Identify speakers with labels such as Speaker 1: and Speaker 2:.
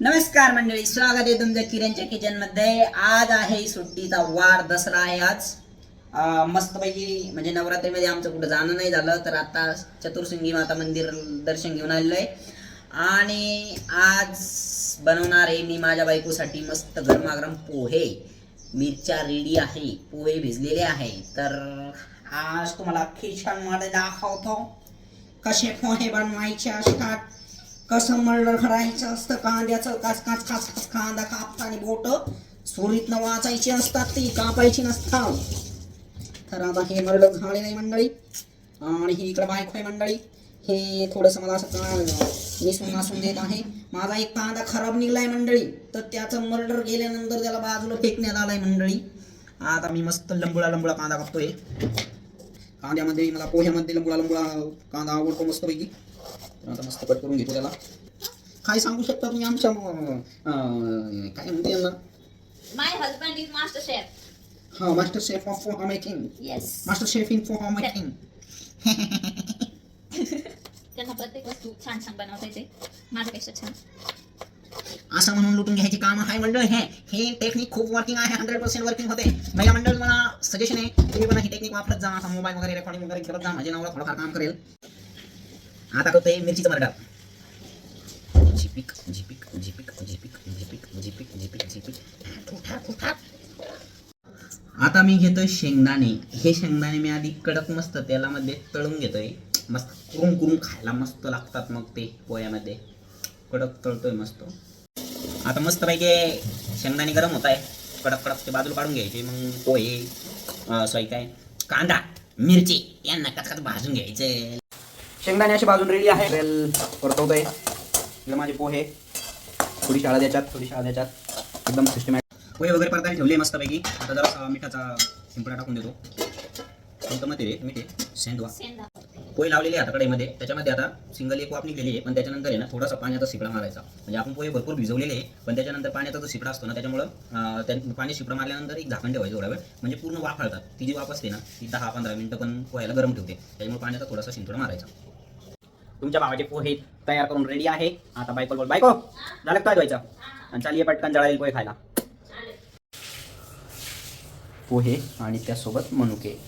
Speaker 1: नमस्कार मंडळी स्वागत आहे तुमचं किरणच्या किचनमध्ये आज आहे सुट्टीचा वार दसरा आहे आज. मस्तपैकी म्हणजे नवरात्रीमध्ये आमचं कुठं जाणं नाही झालं तर आता चतुर्शृंगी माता मंदिर दर्शन घेऊन आलेलो आहे. आणि आज बनवणार आहे मी माझ्या बायकोसाठी मस्त गरमागरम पोहे. मिरच्या रेडी आहे पोहे भिजलेले आहे. तर आज तुम्हाला खिचनमध्ये दाखवतो. कसे पोहे बनवायचे असतात कसं मर्डर करायचं असतं? कांद्याचं कास काच खास खास कांदा कापताना बोट सुरीतनं वाचायची असतात ती कापायची नसतात. तर आता हे मर्डर झाले नाही मंडळी. आणि ही इकडं बायको आहे मंडळी. हे थोडंसं मला असं निसून नासून देत आहे. माझा एक कांदा खराब निघलाय मंडळी. तर त्याचं मर्डर गेल्यानंतर त्याला बाजूला फेकण्यात आलाय मंडळी. आता मी मस्त लंबुळा लंबुळा कांदा कापतोय. कांद्यामध्ये मला पोह्यामध्ये लंबुळा लंबुळा कांदा आवडतो मस्तपैकी. तर आता मस्त कट करून घेतो त्याला. काय सांगू शकता तुम्ही आमच्या काय म्हणते यांना?
Speaker 2: My husband is master chef.
Speaker 1: हा master chef of for making
Speaker 2: Yes.
Speaker 1: Master chef in for making
Speaker 2: त्यांना प्रत्येक वस्तू छान छान बनवता येते. माझ्यापेक्षा छान.
Speaker 1: असं म्हणून लुटून घ्यायची काम आहे मंडळ. हे हे टेक्निक खूप वर्किंग आहे हंड्रेड पर्सेंट वर्किंग होते. महिला मंडळ मला सजेशन आहे तुम्ही पण ही टेक्निक वापरत जा असा मोबाईल वगैरे रेकॉर्डिंग वगैरे करत जा माझे नावाला थोडंफार काम करेल. आता करतोय मिरचीचं मरडा. झिपिक झिपिक झिपिक झिपिक झिपिक झिपिक झिपिक झिपिक आता मी घेतोय शेंगदाणे. हे शेंगदाणे मी आधी कडक मस्त तेलामध्ये तळून घेतोय. मस्त कुरुम कुरुम खायला मस्त लागतात मग ते पोह्यामध्ये. कडक तळतोय मस्त. आता मस्त पैकी शेंगदाणे गरम होत आहे. कडक कडक ते बाजूला काढून घ्यायचे. मग पोहे सॉरी काय? कांदा मिरची यांना कचकच भाजून घ्यायचे. शेंगदाणे अशी भाजून रेडी आहे. तेल परतवतोय. इकडे माझे पोहे. थोडी शाळा द्याच्यात थोडी शाळा द्याच्यात. एकदम सिस्टमॅटिक पोहे वगैरे परतायला ठेवले मस्तपैकी. आता जरा मिठाचा शिंपडा टाकून देतो. कोणतं मध्ये रे मीठ. सेंदवा
Speaker 2: सेंदा
Speaker 1: पोहे लावलेले आहे आता कढईमध्ये. त्याच्यामध्ये आता सिंगल एक वाप निघलेली आहे पण त्याच्यानंतर आहे ना थोडासा पाण्याचा शिपडा मारायचा. म्हणजे आपण पोहे भरपूर भिजवलेले आहे पण त्याच्यानंतर पाण्याचा जो शिपडा असतो ना त्याच्यामुळं पाणी शिपडा मारल्यानंतर एक झाकण ठेवायचं थोडा वेळ. म्हणजे पूर्ण वाफ हळतात ती जी वाफ असते ना ती दहा पंधरा मिनिटं पण पोह्याला गरम ठेवते. त्याच्यामुळे पाण्याचा थोडासा शिंपडा मारायचा. तुमच्या भावाचे पोहे तयार करून रेडी आहे. आता बायको बोल बायको झालं काय धुवायचं? आणि चालिये पटकन जळालेले पोहे खायला. पोहे आणि त्यासोबत मनुके.